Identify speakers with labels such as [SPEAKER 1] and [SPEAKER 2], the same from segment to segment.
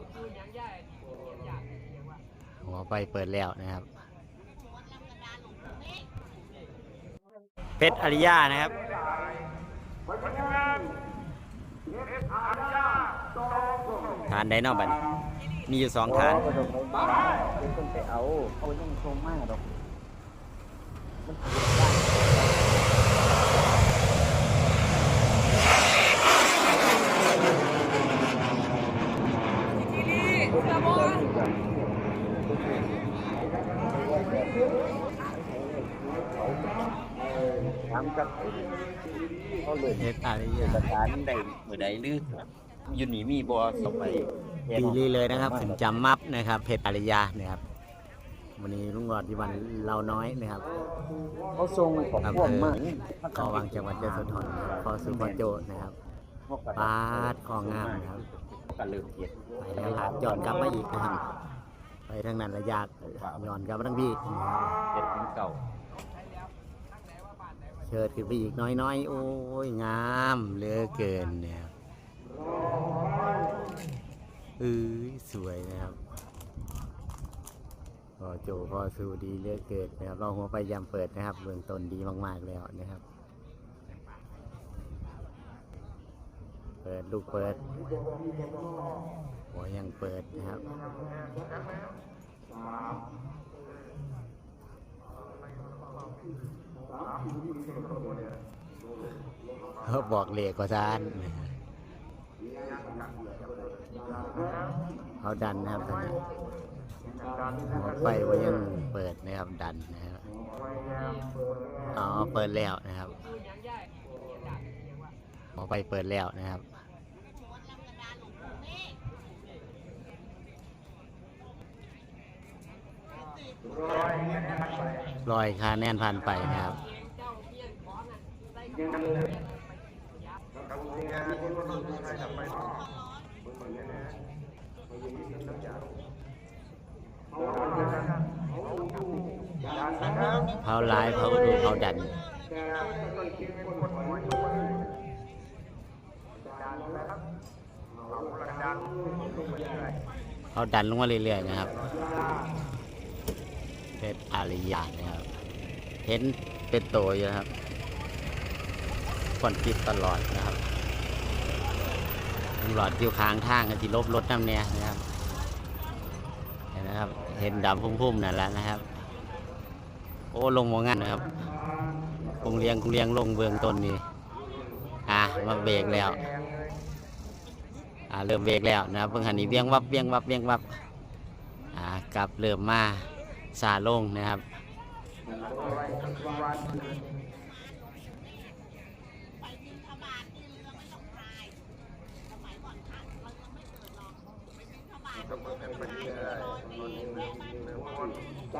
[SPEAKER 1] นะครับหัวไฟเปิดแล้วนะครับ เพชรอริยานะครับฐานไดโนบันมีอยู่สองฐาน
[SPEAKER 2] เป็นคนไปเอาเขายังชมมากดอก ทำกับเขาเลย
[SPEAKER 1] เพชรอริยา
[SPEAKER 2] ประการได้เมื่อใดหรืออยู่นี่มีบ่สบไป
[SPEAKER 1] ปีนี้เลยนะครับถึงจำมับนะครับเพชรอริยานะครับ วันนี้ลุงหลอดที่วันเราน้อยนะครับ
[SPEAKER 2] เขาทรงของพวกมาก
[SPEAKER 1] ขอวางจังหวัดยโสธรนะครับขอสุพรรณโจนะครับปาดของงามนะครับ
[SPEAKER 2] กันเริ่มเกียด
[SPEAKER 1] ไปแล้วครับย้อนกลับมาอีกนะครับ ไปทางนั้นระยากย้อนกลับมาทางพี่นะครับ
[SPEAKER 2] เกียดเป็นเก่า
[SPEAKER 1] เชิดขึ้นไปอีกน้อยๆ โอ้ยงามเหลือเกินเนี่ยเอ้ยสวยนะครับพอโจพอสูดีเลือเกินนะครับเราหัวไปยำเปิดนะครับเบื้องต้นดีมาก ๆ แล้วนะครับ เปิดลูกเปิดหัวยังเปิดนะครับ เขาบอกเลขก็ซานเขาดันนะครับตอนนี้หัวไฟว่ายังเปิดนะครับดันนะครับอ๋อเปิดแล้วนะครับหัวไฟเปิดแล้วนะครับ ลอยคาแน่นผ่านไปนะครับเผาลายเผาดูเผาดันเขาดันลงมาเรื่อยๆนะครับ เพชรอาริยานะครับ เห็นเป็นโตอยู่นะครับคนคิดตลอดนะครับตำรวจอยู่ค้างทางกันที่ลบรถน้ำเนี่ยนะครับ เห็นนะครับ เห็นดำพุ่มๆนั่นแหละนะครับ โอ้ลงมองงันนะครับคงเลี้ยงคงเลี้ยงลงเบืองต้นนี่อะมาเบรกแล้วอ่าเริ่มเบรกแล้วนะครับเพิ่งหันนี้เบี้ยงวับเบี้ยงวับเบี้ยงวับอ่ากลับเริ่มมา ซาลงนะครับ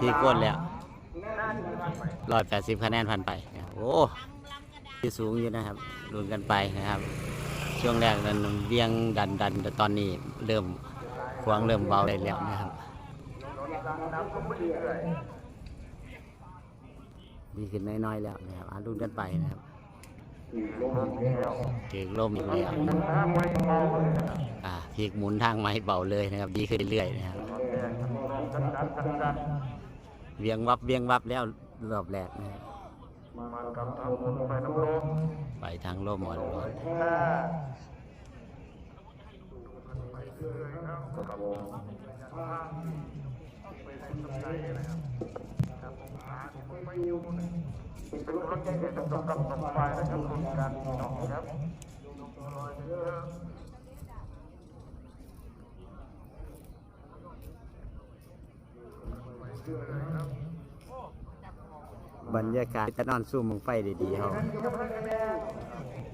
[SPEAKER 1] พี่ก้นแล้วร้อยแปดสิบคะแนนผ่านไป โอ้ที่สูงอยู่นะครับรุนกันไปนะครับ ช่วงแรกนั้นเบี้ยงดันดันแต่ตอนนี้เริ่มควางเริ่มเบาได้แล้วนะครับ ดีขึ้นน้อยๆแล้วนะครับอ่ารุ่นกันไปนะครับเก่งล่มอีกแล้วอ่าพีกหมุนทางไม้เบาเลยนะครับ ดีขึ้นเรื่อยๆนะครับเวียงวับเวียงวับแล้วรอบแรกนะครับไปทางล่ม อ่อนๆบรรยากาศจะนอนซูมมึงไฟดีๆเขา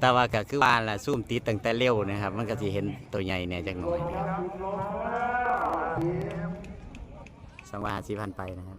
[SPEAKER 1] แต่ว่าก็คือว่าล่ะซูมติดตั้งแต่เร็วนะครับ มันก็สิเห็นตัวใหญ่เนี่ยจักหน่อยสองร้อยห้าสิบพันไปนะครับ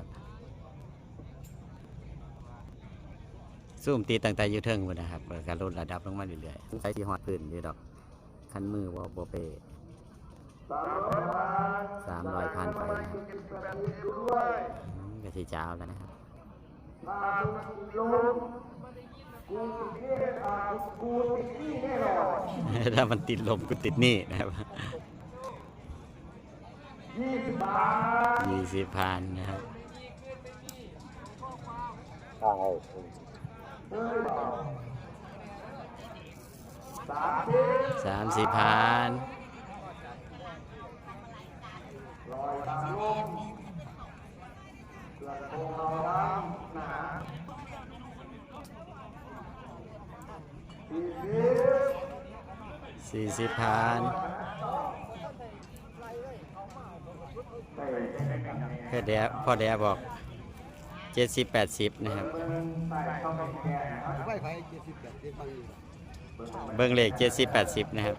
[SPEAKER 1] ซูมตีตั้งแต่อยูเทิงหมดนะครับแล้วการลดระดับลงมาเรื่อยๆใช้ที่ฮอดพื้นอยู่ดอกคันมือว่าโบเป
[SPEAKER 3] สามร้อยพัน
[SPEAKER 1] สามร้อยพันไปนะ
[SPEAKER 3] เจ็ดสิบแปดสิบด้วย
[SPEAKER 1] อืมก็สีจ้าแล้วนะครับ
[SPEAKER 3] ถ้า
[SPEAKER 1] มันติดลมกูติดนี่นะครับ
[SPEAKER 3] ยี่สิบบาท
[SPEAKER 1] ยี่สิบพันนะครับ
[SPEAKER 3] เฮ้ยบอกสามสิบ
[SPEAKER 1] สามสิบพัน
[SPEAKER 3] ลอยตามลมกระทงเราน้ำหนาสี่สิบ
[SPEAKER 1] สี่สิบพันพ่อแดะพ่อแดะบอก เจ็ดสิบแปดสิบนะครับ
[SPEAKER 4] ไม่ไฟเจ็ดสิบแปดสิบฟังอยู่
[SPEAKER 1] เบิ้งเลขเจ็ดสิบแปดสิบนะครับ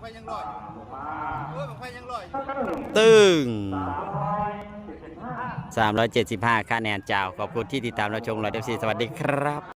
[SPEAKER 4] ไฟยังลอยเออไฟยังลอย
[SPEAKER 1] ตึ้งสามร้อยเจ็ดสิบห้าคะแนนเจ้าขอบคุณที่ติดตามรับชมเราเดฟซีสวัสดีครับ